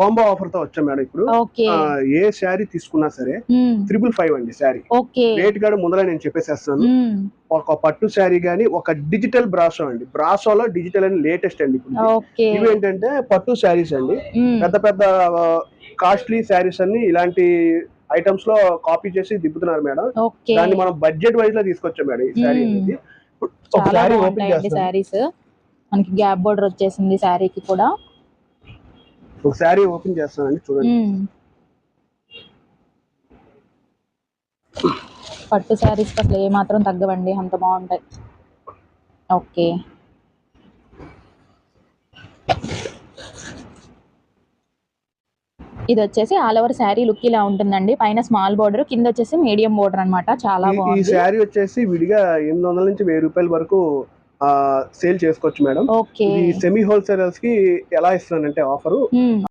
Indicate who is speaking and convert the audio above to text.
Speaker 1: Combo ఆఫర్తో వచ్చాం madam ఇప్పుడు. ఏ శారీ తీసుకున్నా సరే త్రిపుల్ ఫైవ్ అండి శారీ. రేట్ కూడా ముందర నేను చెప్పేసేస్తాను ఒక పట్టు శారీ గానీ ఒక డిజిటల్ బ్రాసో అండి. బ్రాసోలో డిజిటల్ అని లేటెస్ట్ అండి ఇప్పుడు. ఇవి ఏంటంటే పట్టు శారీస్ అండి. పెద్ద పెద్ద కాస్ట్లీ శారీస్ అన్ని ఇలాంటి ఐటమ్స్లో కాపీ చేసి దిప్పుతున్నారు మేడం. దాన్ని మనం బడ్జెట్ వైజ్లో తీసుకొచ్చాం మేడం ఈ శారీ. అనేది. ఒక శారీ ఓపెన్
Speaker 2: శారీస్. మనకి గ్యాప్ బోర్డర్ వచ్చేసింది శారీకి కూడా.
Speaker 1: ఒక శారీ ఓపెన్ చేస్తానండి చూడండి.
Speaker 2: పట్టు శారీస్ అసలు ఏ మాత్రం తగ్గవండి అంత బాగుంటాయి. ఓకే. ఇది వచ్చేసి ఆల్ ఓవర్ శారీ లుక్ ఇలా ఉంటుందండి. పైన స్మాల్ బోర్డర్ కింద వచ్చేసి మీడియం బోర్డర్ అన్నమాట. చాలా
Speaker 1: ఈ- ఈ
Speaker 2: బాగుంది.
Speaker 1: శారీ వచ్చేసి విడిగా ఎనిమిది వందల నుంచి వెయ్యి రూపాయల వరకు సేల్ చేసుకోవచ్చు మేడం. ఇది సెమీ హోల్సేలర్స్కి ఎలా ఇస్తున్నానంటే ఆఫర్.